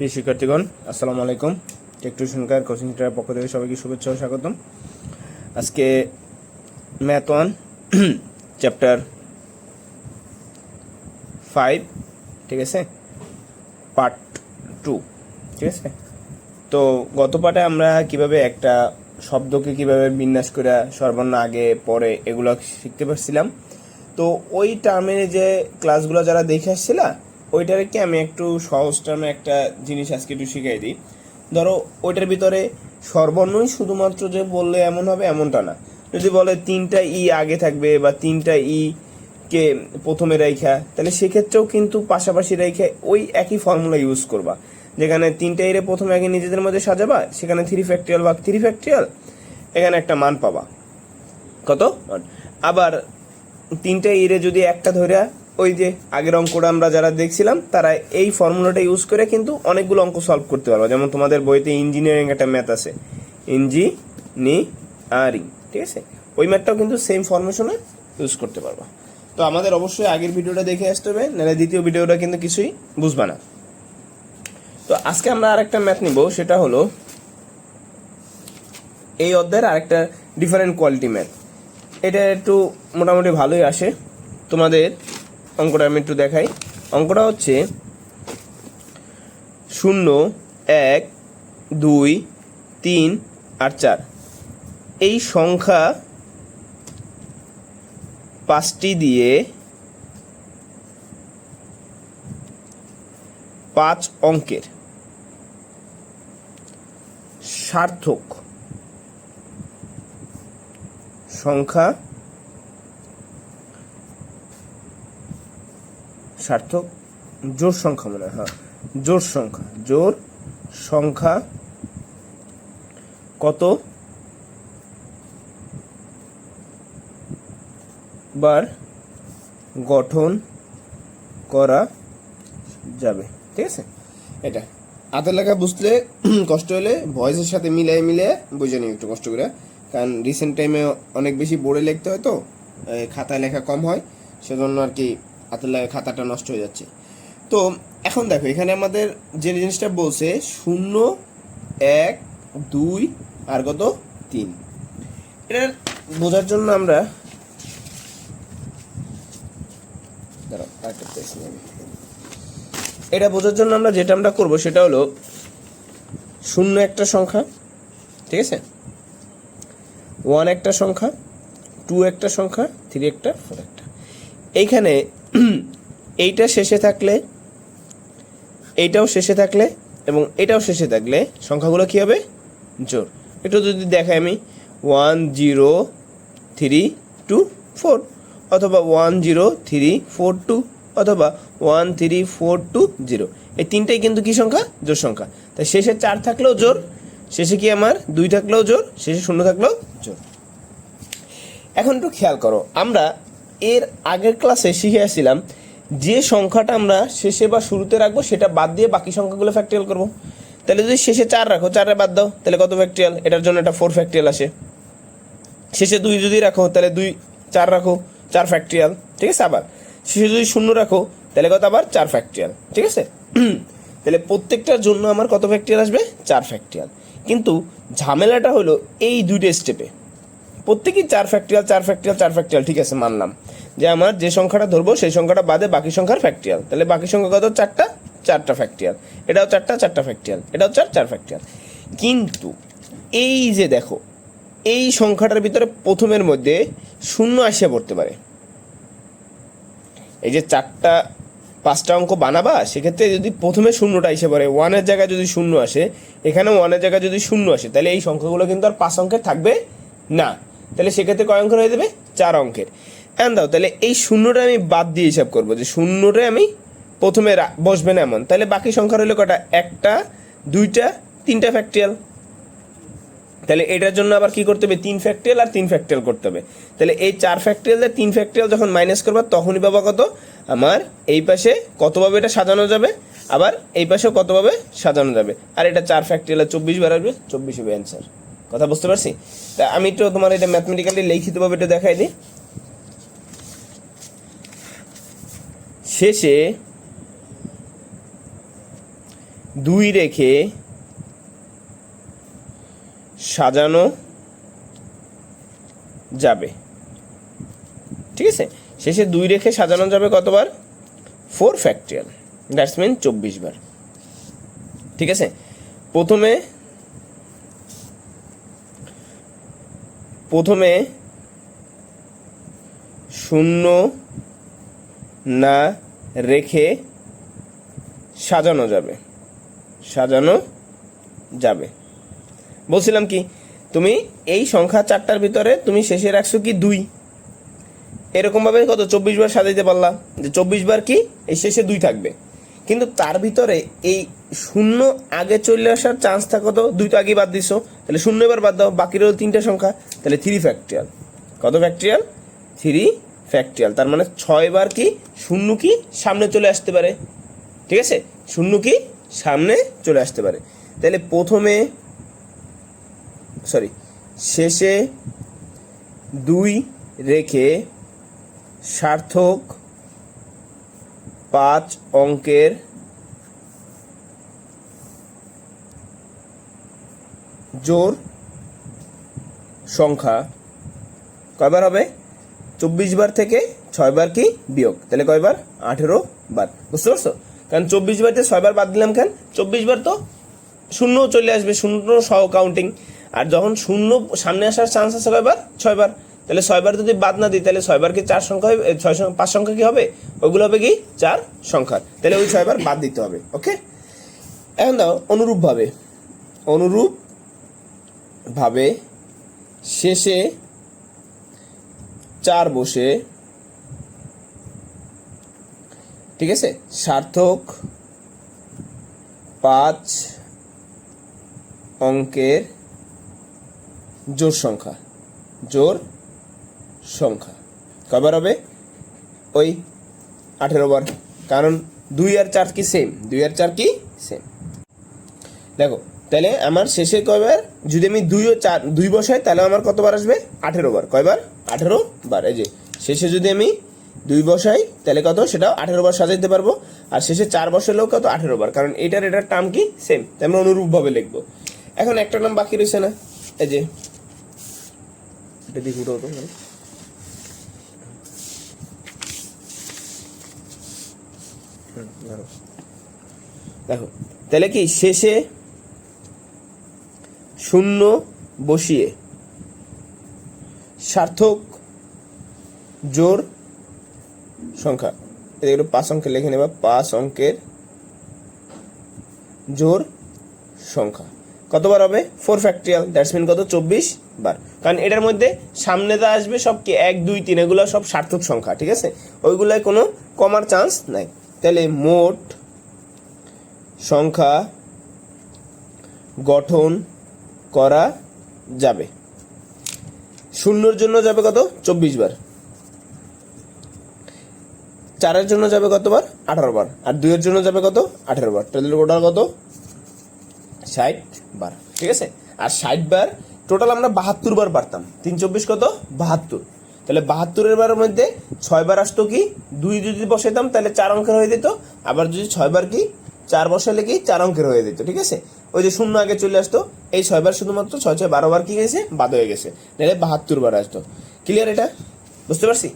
প্রিয় শিক্ষার্থীগণ, আসসালামু আলাইকুম। টেক টিউশনকার কোচিং সেন্টারের পক্ষ থেকে সবাইকে শুভেচ্ছা ও স্বাগতম। আজকে ম্যাথ ওয়ান চ্যাপ্টার ফাইভ ঠিক আছে? পার্ট টু ঠিক আছে? তো গত পাঠে আমরা কীভাবে একটা শব্দকে কীভাবে বিন্যাস করে সর্বর্ণ আগে, পরে এগুলো শিখতে পারছিলাম। তো ওই টার্মে যে ক্লাসগুলো যারা দেখে আসছিলা ওইটারে কি আমি একটু সহজ টার্মে একটা জিনিস আজকে একটু শিখাই দিই। ধরো, ওইটার ভিতরে সর্বর্ণই শুধুমাত্র যে বললে এমন হবে এমনটা না। যদি বলে তিনটা ই আগে থাকবে বা তিনটা ই কে প্রথমে রাইখা, তাহলে সেক্ষেত্রেও কিন্তু পাশাপাশি রেখে ওই একই ফর্মুলা ইউজ করবা। যেখানে তিনটা ইরে প্রথমে আগে নিজেদের মধ্যে সাজাবা, সেখানে থ্রি ফ্যাক্টরিয়াল বা থ্রি ফ্যাক্টরিয়াল এখানে একটা মান পাবা। কত? আবার তিনটা ইরে যদি একটা ধরে ওই যে আগের অঙ্কটা আমরা যারা দেখছিলাম, তারা এই ফর্মুলাটা ইউজ করে কিন্তু অনেকগুলো অঙ্ক সলভ করতে পারবে। যেমন তোমাদের বইতে ইঞ্জিনিয়ারিং একটা ম্যাথ আছে। ইঞ্জিনিয়ারিং ঠিক আছে? ওই ম্যাথটাও কিন্তু সেম ফরমেশনে ইউজ করতে পারবা। তো আমাদের অবশ্যই আগের ভিডিওটা দেখে আসতে হবে, নাহলে দ্বিতীয় ভিডিওটা কিন্তু কিছুই বুঝবা না। তো আজকে আমরা আরেকটা ম্যাথ নিব, সেটা হলো এই অধ্যায়ের আরেকটা ডিফারেন্ট কোয়ালিটি ম্যাথ এটা একটু মোটামুটি ভালোই আসে। তোমাদের অঙ্কটা আমি একটু দেখাই। অঙ্কটা হচ্ছে শূন্য, এক, দুই, তিন আর চার। এই সংখ্যা পাঁচটি দিয়ে পাঁচ অঙ্কের সার্থক সংখ্যা সার্থক, জোর সংখ্যা মনে হয় হ্যাঁ জোর সংখ্যা জোর সংখ্যা কত? বার গঠন করা যাবে, ঠিক আছে? এটা, হাতের লেখা বুঝলে কষ্ট হলে ভয়েসের সাথে মিলিয়ে মিলিয়ে বুঝে নিও একটু কষ্ট করে, কারণ রিসেন্ট টাইমে অনেক বেশি বোর্ডে লিখতে হয় তো খাতায় লেখা কম হয়, সেজন্য আর কি হাতের লেখা খাতাটা নষ্ট হয়ে যাচ্ছে। তো এখন দেখো, এখানে আমাদের যে জিনিসটা বলছে, শূন্য, এক, দুই, আর কত? তিন। এটা বোঝার জন্য আমরা। এটা বোঝার জন্য আমরা যেটা আমরা করব সেটা হলো শূন্য একটা সংখ্যা, ঠিক আছে? ওয়ান একটা সংখ্যা, টু একটা সংখ্যা, থ্রি একটা, ফোর একটা। এইখানে এইটা শেষে থাকলে, এইটাও শেষে থাকলে এবং এটাও শেষে থাকলে সংখ্যাগুলো কী হবে? জোর। একটু যদি দেখাই আমি, one zero three two four অথবা one zero three four two অথবা one three four two zero. এই তিনটাই কিন্তু কি সংখ্যা? জোর সংখ্যা। তাই শেষে চার থাকলেও জোর, শেষে কি আমার? দুই থাকলেও জোর, শেষে শূন্য থাকলেও জোর। এখন একটু খেয়াল করো, আমরা এর আগের ক্লাসে শিখে আসছিলাম যে সংখ্যাটা আমরা শেষে বা শুরুতে রাখব, সেটা বাদ দিয়ে বাকি সংখ্যাগুলো ফ্যাক্টরিয়াল করব। তাহলে যদি শেষে চার রাখো, চারে বাদ দাও, তাহলে কত ফ্যাক্টরিয়াল এটার জন্য এটা ফোর ফ্যাক্টরিয়াল আসে। শেষে দুই যদি রাখো, তাহলে দুই, চার রাখো, চার ফ্যাক্টরিয়াল ঠিক আছে? আবার শেষে যদি শূন্য রাখো, তাহলে কত? আবার চার ফ্যাক্টরিয়াল ঠিক আছে? তাহলে প্রত্যেকটার জন্য আমার কত ফ্যাক্টরিয়াল আসবে? চার ফ্যাক্টরিয়াল কিন্তু ঝামেলাটা হলো এই দুইটা স্টেপে প্রত্যেকেই চার ফ্যাক্টরিয়াল চার ফ্যাক্টরিয়াল চার ফ্যাক্টরিয়াল ঠিক আছে, মানলাম। যে আমার যে সংখ্যাটা ধরবো, সেই সংখ্যাটা বাদে বাকি সংখ্যার ফ্যাক্টরিয়াল তাহলে বাকি সংখ্যা কত? চারটা চারটা ফ্যাক্টরিয়াল এটাও চারটা চারটা ফ্যাক্টরিয়াল এটাও চার চার ফ্যাক্টরিয়াল কিন্তু এই যে দেখো, এই সংখ্যাটার ভিতরে প্রথমের মধ্যে শূন্য আসিয়া পড়তে পারে। এই যে চারটা, পাঁচটা অঙ্ক বানাবা, সেক্ষেত্রে যদি প্রথমে শূন্যটা এসে পড়ে, ওয়ানের জায়গায় যদি শূন্য আসে, এখানে ওয়ানের জায়গায় যদি শূন্য আসে, তাহলে এই সংখ্যাগুলো কিন্তু আর পাঁচ অঙ্কের থাকবে না। তাহলে সেক্ষেত্রে কয় অঙ্কের হয়ে যাবে? চার অঙ্কের। এন দাও, তাহলে এই শূন্যটা আমি বাদ দিয়ে হিসাব করব যে শূন্যটা আমি প্রথমে বসবে না এমন। তাহলে বাকি সংখ্যা রইল কটা? একটা, দুইটা, তিনটা ফ্যাক্টরিয়াল তাহলে এটার জন্য আবার কি করতে হবে? তিন ফ্যাক্টরিয়াল আর তিন ফ্যাক্টরিয়াল করতে হবে। তাহলে এই চার ফ্যাক্টরিয়াল আর তিন ফ্যাক্টরিয়াল যখন মাইনাস করবা, তখনই পাবা কত? আমার এই পাশে কতভাবে এটা সাজানো যাবে। আবার এই পাশেও কতভাবে সাজানো যাবে। আর এটা চার ফ্যাক্টরিয়াল চব্বিশ বার আসবে, চব্বিশ হবে অ্যান্সার কথা বুঝতে পারছি? তা আমি একটু তোমার এটা ম্যাথমেটিক্যালি লিখিতভাবে এটা দেখাই দিই। শেষে দুই রেখে সাজানো যাবে। ঠিক আছে? শেষে দুই রেখে সাজানো যাবে কতবার? ফোর ফ্যাক্টরিয়াল দ্যাটস মিন চব্বিশ বার। ঠিক আছে? প্রথমে প্রথমে শূন্য না রেখে সাজানো যাবে। সাজানো যাবে। বলছিলাম কি, তুমি এই সংখ্যা চারটার ভিতরে তুমি শেষে রাখছো কি দুই? এরকমভাবে কত? চব্বিশ বার সাজাইতে পারলাম। যে চব্বিশ বার কি, এই শেষে দুই থাকবে। কিন্তু তার ভিতরে এই শূন্য আগে চলে আসার চান্স থাকে তো। আগেই বাদ দিছো। তাহলে শূন্য এবার বাদ দাও। বাকি রইল তিনটা সংখ্যা। তাহলে থ্রি ফ্যাক্টরিয়াল কত ফ্যাক্টরিয়াল থ্রি ফ্যাক্টরিয়াল তার মানে ছয় বার কি শূন্য কি সামনে চলে আসতে পারে। ঠিক আছে? শূন্য কি সামনে চলে আসতে পারে। তাহলে প্রথমে সরি শেষে দুই রেখে সার্থক পাঁচ অঙ্কের জোর সংখ্যা কয়বার হবে? চব্বিশ বার থেকে ছয় কি বিয়োগ? তাহলে কয়বার? আঠেরো বার। বুঝতে পারছ? কারণ চব্বিশ বারতে ছয়বার বাদ দিলাম কেন? চব্বিশ বার তো শূন্য চলে আসবে, শূন্য সহ কাউন্টিং আর যখন শূন্য সামনে আসার চান্স আছে কয়বার? ছয়বার তাহলে ছয়বার যদি বাদ না দিই, তাহলে ছয়বার কি চার সংখ্যা হবে? ছয় পাঁচ সংখ্যা কি হবে? ওগুলো হবে কি? চার সংখ্যার তাহলে ওই ছয়বার বাদ দিতে হবে ওকে এখন দাও, অনুরূপভাবে। অনুরূপ ভাবে শেষে চার বসে, ঠিক আছে? সার্থক পাঁচ অঙ্কের জোর সংখ্যা জোর সংখ্যা। কবার হবে? ওই আঠেরো বার। কারণ দুই আর চার কি সেম দুই আর চার কি সেম দেখো, তাহলে আমার শেষে কয়বার? যদি আমি দুই ও চার, দুই বসাই, তাহলে আমার কতবার আসবে? আঠেরো বার। কয়বার? আঠেরো বার। এই যে, শেষে যদি আমি দুই বসাই, তাহলে কত? সেটাও আঠেরো বার সাজাইতে পারব। আর শেষে চার বসালেও কত? আঠেরো বার। কারণ এটার এটার টার্ম কি? সেম তাই আমরা অনুরূপভাবে লিখব। এখন একটা নাম বাকি রয়েছে না? এই যে দেখো, তাহলে কি? শেষে শূন্য বসিয়ে। সার্থক জোর সংখ্যা। এগুলো পাঁচ অঙ্কের লিখে নেবা। পাঁচ অঙ্কের জোর সংখ্যা। কতবার হবে? ফোর ফ্যাক্টরিয়াল দ্যাটস মিন কত? চব্বিশ বার। কারণ এটার মধ্যে সামনে যা আসবে সব কি? এক, দুই, তিন, এগুলো সব সার্থক সংখ্যা, ঠিক আছে? ওইগুলোয় কোনো কমার চান্স নাই। তাহলে মোট সংখ্যা গঠন করা যাবে। শূন্যর জন্য যাবে কত? চব্বিশ বার। চারের জন্য যাবে কতবার আঠারো বার। আর দুইয়ের জন্য যাবে কত? আঠারো বার। তাহলে টোটাল কত? ষাট বার। ঠিক আছে? আর ষাট বার টোটাল আমরা বাহাত্তর বার পারতাম। তিন চব্বিশ কত? বাহাত্তর। তাহলে বাহাত্তরের বারের মধ্যে ছয় বার আসতো কি? দুই যদি বসাইতাম, তাহলে চার অঙ্কের হয়ে যেত। আবার যদি ছয় বার কি? চার বসালে কি? চার অঙ্কের হয়ে যেত। ঠিক আছে? ওই যে শূন্য আগে চলে আসতো, এই ছয়বার শুধুমাত্র ছয় ছয় বারো বার কি গেছে বাদ হয়ে গেছে। নাহলে বাহাত্তর বার আসতো। ক্লিয়ার এটা? বুঝতে পারছি?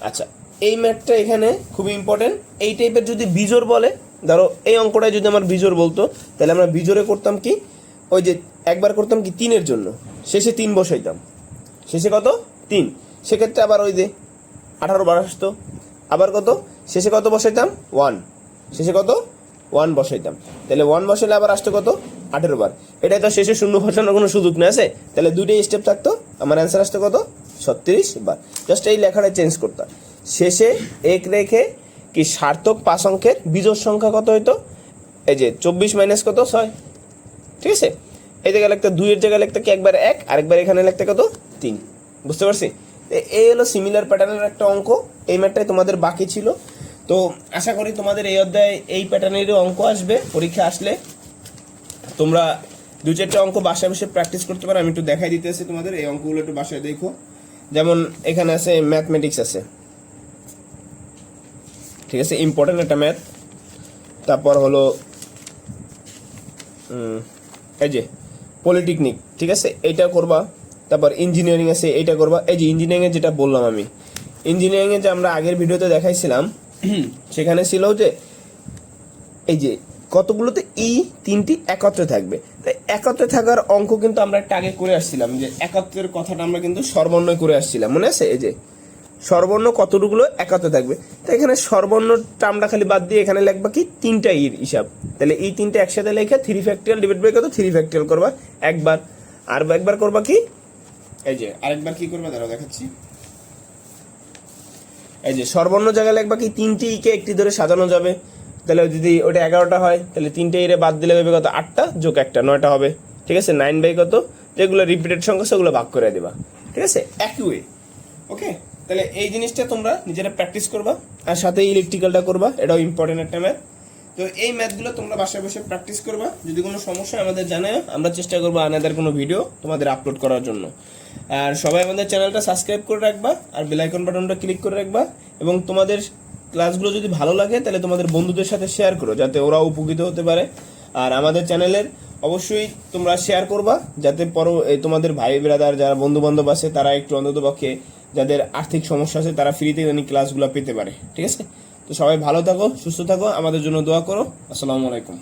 আচ্ছা এই ম্যাথটা এখানে খুবই ইম্পর্টেন্ট এই টাইপের যদি বিজোর বলে, ধরো এই অঙ্কটায় যদি আমার বিজোর বলতো, তাহলে আমরা বিজোরে করতাম কি? ওই যে একবার করতাম কি তিনের জন্য? শেষে তিন বসাইতাম। শেষে কত? তিন। সেক্ষেত্রে আবার ওই যে আঠারো বার আসতো। আবার কত? শেষে কত বসাইতাম? ওয়ান শেষে কত? ওয়ান বসাইতাম। তাহলে ওয়ান বসাইলে আবার আসতো কত? আঠেরো বার। এটাই তো শেষে শূন্য বসানোর কোনো সুযোগ নেই, আছে? তাহলে দুইটাই স্টেপ থাকতো, আমার অ্যান্সার আসতো কত? ছত্রিশ বার। জাস্ট এই লেখাটা চেঞ্জ করতাম শেষে এক রেখে কি সার্থক পাঁচ অঙ্কের বিজোড় সংখ্যা কত হইতো? এই যে চব্বিশ মাইনাস কত? ছয়। ঠিক আছে? এই জায়গায় লিখতে, দুইয়ের জায়গায় লিখতে কি একবার এক, আরেকবার এখানে লিখতে কত? তিন। বুঝতে পারছি? এই হলো সিমিলার প্যাটার্নের একটা অঙ্ক। এই ম্যাটটাই তোমাদের বাকি ছিল। তো আশা করি তোমাদের এই অধ্যায়ে এই প্যাটার্নেরই অঙ্ক আসবে। পরীক্ষা আসলে তোমরা দু চারটে অঙ্ক বাসায় বসে প্র্যাকটিস করতে পারো আমি একটু দেখাই দিতেছি তোমাদের এই অঙ্কগুলো একটু বাসায় দেখো। যেমন এখানে আছে ম্যাথমেটিক্স আছে। ঠিক আছে ইম্পর্টেন্ট একটা ম্যাথ তারপর হলো এই যে পলিটেকনিক ঠিক আছে এইটা করবা। তারপর ইঞ্জিনিয়ারিং আছে এইটা করবা। এই যে ইঞ্জিনিয়ারিং এ যেটা বললাম আমি ইঞ্জিনিয়ারিং এ যে আমরা আগের ভিডিওতে দেখাইছিলাম সেখানে ছিল যে এই যে কতগুলোতে ই তিনটি একত্রে থাকবে। একত্রে থাকার অঙ্ক কিন্তু আমরা একটা আগে করে আসছিলাম যে একত্রের কথাটা আমরা কিন্তু সর্বর্ণয় করে আসছিলাম। মনে আছে? এই যে সর্বর্ণ কতটুকুলো একত্রে থাকবে। তো এখানে সর্বর্ণ টার্মটা খালি বাদ দিয়ে এখানে লিখবা কি? তিনটা ইর হিসাব। তাহলে এই তিনটা একসাথে লেখা থ্রি ফ্যাক্টরিয়াল ডিভাইড বাই কত? থ্রি ফ্যাক্টরিয়াল করবা একবার। আর একবার করবা কি? এই যে আরেকবার কি করবা? দাঁড়াও, দেখাচ্ছি। এই যে সর্বর্ণ জায়গায় লিখবা কি? তিনটি ইকে একটি ধরে সাজানো যাবে। তাহলে যদি ওটা এগারোটা হয়, তাহলে তিনটে ইরে বাদ দিলে হবে কত? আটটা যোগ একটা, নয়টা হবে। ঠিক আছে? নাইন বাই কত? যেগুলো রিপিটেড সংখ্যা, সেগুলো ভাগ করে দেবা। ঠিক আছে? একই ওয়ে ওকে তাহলে এই জিনিসটা তোমরা নিজেরা প্র্যাকটিস করবা, আর সাথে ইলেকট্রিক্যালটা করবা, এটাও ইম্পর্টেন্ট একটা ম্যাথ তো এই ম্যাথগুলো তোমরা বাসায় বসে প্র্যাকটিস করবা। যদি কোনো সমস্যা আমাদের জানাও আমরা চেষ্টা করব আনাদের কোনো ভিডিও তোমাদের আপলোড করার জন্য। আর সবাই আমাদের চ্যানেলটা সাবস্ক্রাইব করে রাখবা, আর বেলাইকন বাটনটা ক্লিক করে রাখবা, এবং তোমাদের ক্লাসগুলো যদি ভালো লাগে, তাহলে তোমাদের বন্ধুদের সাথে শেয়ার করো, যাতে ওরাও উপকৃত হতে পারে। আর আমাদের চ্যানেলের অবশ্যই তোমরা শেয়ার করবা, যাতে পর তোমাদের ভাই ব্রাদার যারা বন্ধু বান্ধব আছে, তারা একটু অন্তত পক্ষে যাদের আর্থিক সমস্যা আছে, তারা ফ্রিতে এই ক্লাসগুলো পেতে পারে। ঠিক আছে? তো সবাই ভালো থাকো, সুস্থ থাকো, আমাদের জন্য দোয়া করো। আসসালামু আলাইকুম।